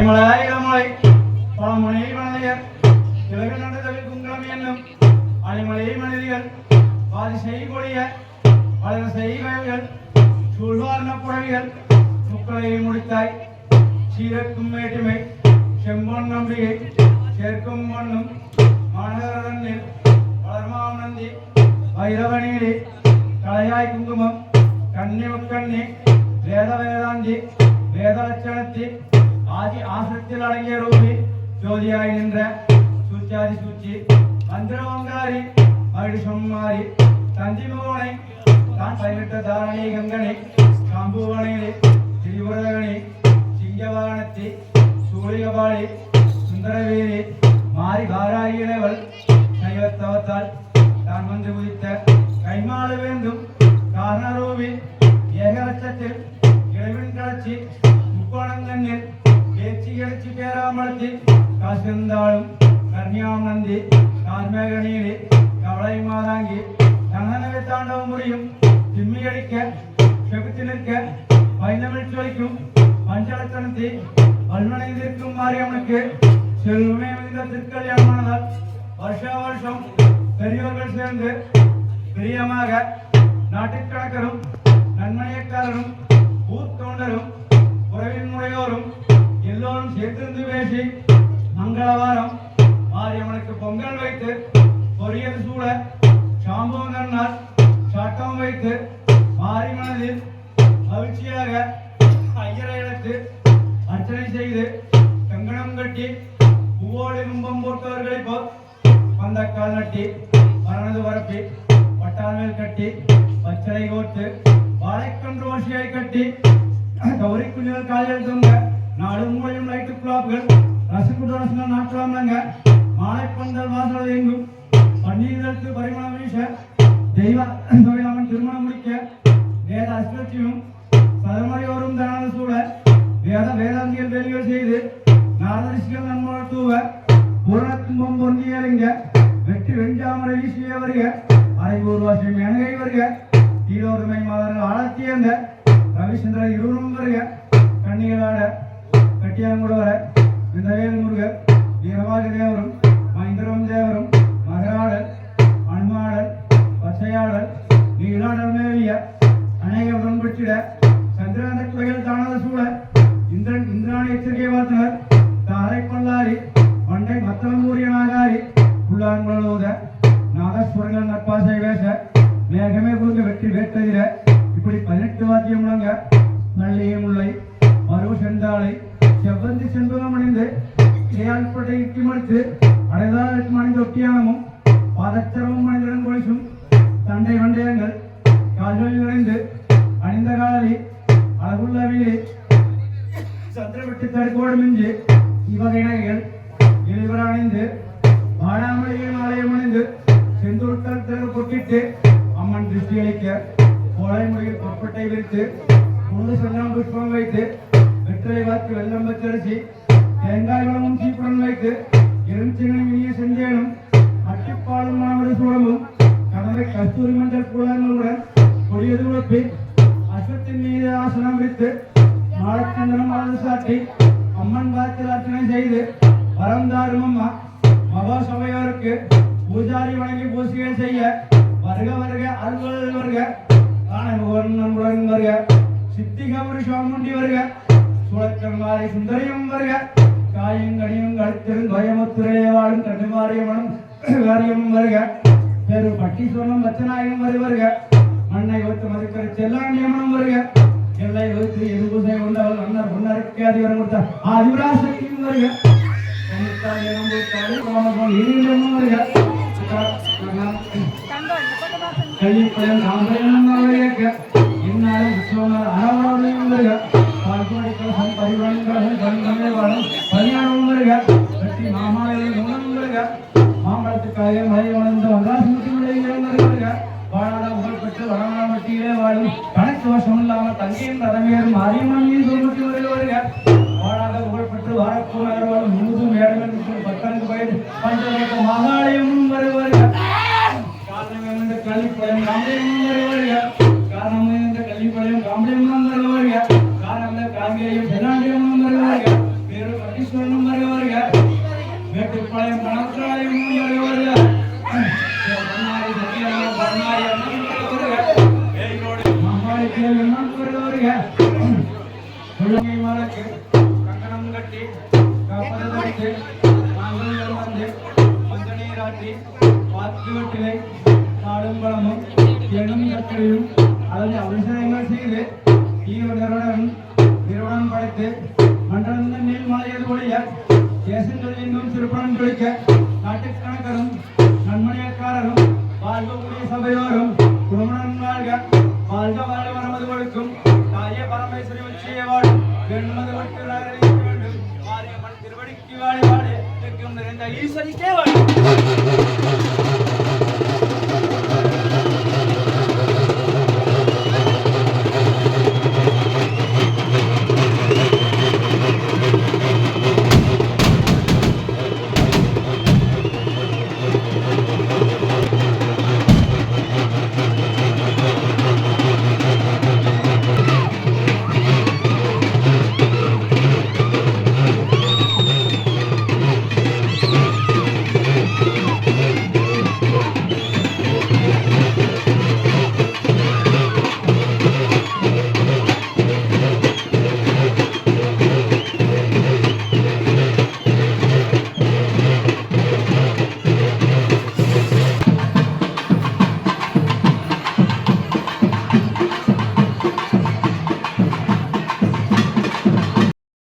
மலை இளமலை பழமுனை மலையர் இலகு நடந்தவில் குங்குளம் என்னும் அணிமலை மனிதர்கள் பாதி செய்கொழிய பலர செய்வர்கள் சூழ்வார்ந்த புடவிகள் முக்களை முடித்தாய். சீரக்கும் வேற்றுமை செம்பொன் நம்பிகை சேர்க்கும் மண்ணும் மாநகரனில் வளர்மாம் நந்தி வைரவனீலி கலையாய் குங்குமம் கண்ணி முக்கண்ணி வேத வேதாந்தி வேத லட்சணத்தி ஆதி ஆசத்தில் அடங்கிய ரூபி ஜோதியாய் சூச்சாதி சூச்சி மந்திரவங்காரி மகிழ் சொம்மாரி தந்தி முகவனை தான் பயிரிட்ட தாரணி கங்கனை காம்புவனையிலே திரிபுரகணி சிங்கவாகனத்தி சூழிகபாளி சுந்தரவேலி மாறி காராயிலவள் சைவத்தவத்தால் தான் வந்து உதித்த கைமாள வேண்டும் ஏச்சி கழிச்சி பேராமலத்தில் காசிருந்தாலும் கன்யாம் நந்தி கார்மேகனியிலே கவலை மாதாங்கி தனனவை தாண்டவ முடியும் திம்மி அடிக்க செகுத்து நிற்க பைந்தமிழ் சொலிக்கும் பஞ்சலத்தனத்தி வல்வனைந்திருக்கும் மாரியம்மனுக்கு செல்வமே மிகுந்த திருக்கல்யாணமானதால் வருஷ வருஷம் பெரியவர்கள் சேர்ந்து பிரியமாக நாட்டுக்கணக்கரும் நன்மணியக்காரரும் ஊத்தொண்டரும் உறவின் நட்டி மரணது வரப்பி பட்டால் கட்டி பச்சளை கோர்த்து வாழைக்கன்று ஓசியாய் கட்டி கௌரி குஞ்சுகள் காலையில் தொங்க நாடு மூலையும் லைட்டு குழாப்புகள் குலாப்கள் ரசகுட ரசன நாட்டலாம்லங்க மாலைப்பந்தல் வாசல் எங்கும் பன்னீர்களுக்கு பரிமளம் வீச தெய்வ தொழிலாமன் திருமணம் முடிக்க வேத அஸ்வத்தியும் சதமறையோரும் தனது சூழ வேத வேதாந்தியல் வேலிகள் செய்து நாதரிசிகள் நன்மகள் தூவ பூரணத்தும்பம் பொருந்தியறிங்க. எட்டு வெஞ்சாமரை வீசிய வருக. அரைபூர் மேனகை வருக. தீரோருமை மாதர் ஆழத்தியந்த ரவிச்சந்திர இருவரும் வருக. கண்ணிகளாட கட்டியாங்குட வர. விந்தவேல் முருகர் வீரவாக தேவரும். நல்லையே முல்லை மறு செந்தாளை செவ்வந்தி செண்பகம் அணிந்து இடையாள்பட்டை இட்டி மடித்து அடைதாள் மணிந்து ஒட்டியானமும் பாதச்சரமும் மனிதன் கொலிசும் தண்டை வண்டயங்கள் கால்களில் நிறைந்து அணிந்த காலி அழகுள்ள வீடு சந்திரவெட்டி தடுக்கோடு மிஞ்சி இவ்வகை நகைகள் இழிவர அணிந்து வாடாமலையில் ஆலயம் அணிந்து செந்தூர்த்தல் திரு பொட்டிட்டு அம்மன் திருஷ்டி அளிக்க கோலை முறையில் பொற்பட்டை விரித்து முழு சந்தனம் புஷ்பம் வைத்து வெற்றிலை வாக்கு வெள்ளம் பச்சரிசி தேங்காய் வளமும் சீப்புடன் வைத்து எலுமிச்சங்கனும் இனிய செஞ்சேனும் அட்டிப்பாலும் மாமரி சூழமும் கடலை கஸ்தூரி மஞ்சள் கூழங்களுடன் கொடியது உழப்பி அஸ்வத்தின் மீது ஆசனம் விரித்து மாலச்சந்திரன் வாழ்ந்து சாட்டி அம்மன் வாக்கில் அர்ச்சனை செய்து வரம் தாரும் அம்மா மகா சபையோருக்கு பூஜாரி வணங்கி பூசிகை செய்ய வருக வருக அருள்கள் வருக ஆனமுகன் நண்புடன் வருக. சித்தி கபரி சோமுண்டி வருக. சுழக்கன் மாலை சுந்தரியும் வருக. காயும் கனியும் கழுத்திரும் துயமுத்துறையே வாழும் கடுமாரியமனும் காரியமும் வருக. பெரு பட்டி சொன்னும் பச்சநாயகம் வரு வருக. மண்ணை ஒத்து மதுக்கரு செல்லாண்டியமனும் வருக. எல்லை வகுத்து எதுபூசை உண்டவள் அன்னர் பொன்னருக்கு அதிகாரம் கொடுத்த ஆதிவராசக்தியும் வருக. பொன்னித்தாய் எறும்பு தாய் கோமகோன் ஈரமும் வருக கள்ளிப்பழம் சாம்பரம் வருக இன்னாலும் உற்சவங்கள் அறவரோடையும் வருக மாம்பழத்துக்காக மழை வளர்ந்த வங்காசமுத்தி வாழாத புகழ்பெற்று வடமண வட்டியிலே வாழும் கணக்கு வசம் இல்லாமல் தரமையரும் வாழாத புகழ்பெற்று வாழும் முழுதும் பத்தனுக்கு மகாலயமும் வருவார்கள் காரணம் இந்த கங்கணம் கட்டி கப்பதற்கு நாங்கள் வந்து மஞ்சநீராட்டி பாத்துவட்டிலே நாடும்பழமும் எண்ணும் கற்களையும் அல்லது அபிஷேகங்கள் செய்து ஈவருடன் நிறுவனம் படைத்து மன்றந்த நீர் மலையது தேசங்கள் எங்கும் திருப்பணம் குளிக்க நாட்டுக்கணக்கரும் நன்மணியக்காரரும் வாழ்க உடைய சபையோரும் குடும்பம் வாழ்க வாழ்க வாழ்க வரமது கொடுக்கும் தாய பரமேஸ்வரி உச்சியை வாழும் பெண்மது கொடுத்து வேண்டும். மாரியம்மன் திருவடிக்கு வாழி வாழி நிறைந்த ஈஸ்வரிக்கே வாழும்